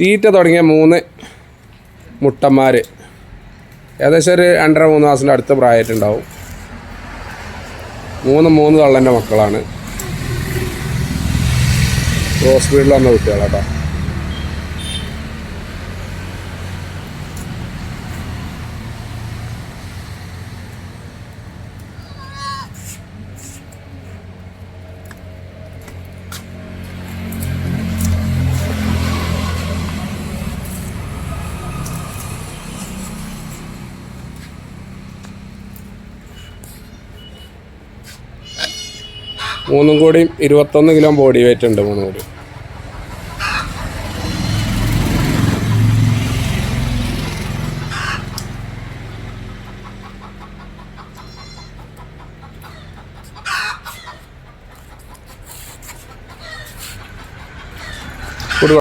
തീറ്റ തുടങ്ങിയ മൂന്ന് മുട്ടന്മാർ ഏകദേശം ഒരു രണ്ടര മൂന്ന് മാസത്തിന്റെ അടുത്ത പ്രായമായിട്ടുണ്ടാവും. മൂന്ന് മൂന്ന് തള്ളന്റെ മക്കളാണ്. ക്രോസ് സ്പീഡിൽ വന്ന കുട്ടികളാട്ടോ. മൂന്നും കൂടിയും ഇരുപത്തൊന്ന് കിലോ ബോഡി വെയിറ്റ് ഉണ്ട് മൂന്നും കൂടി.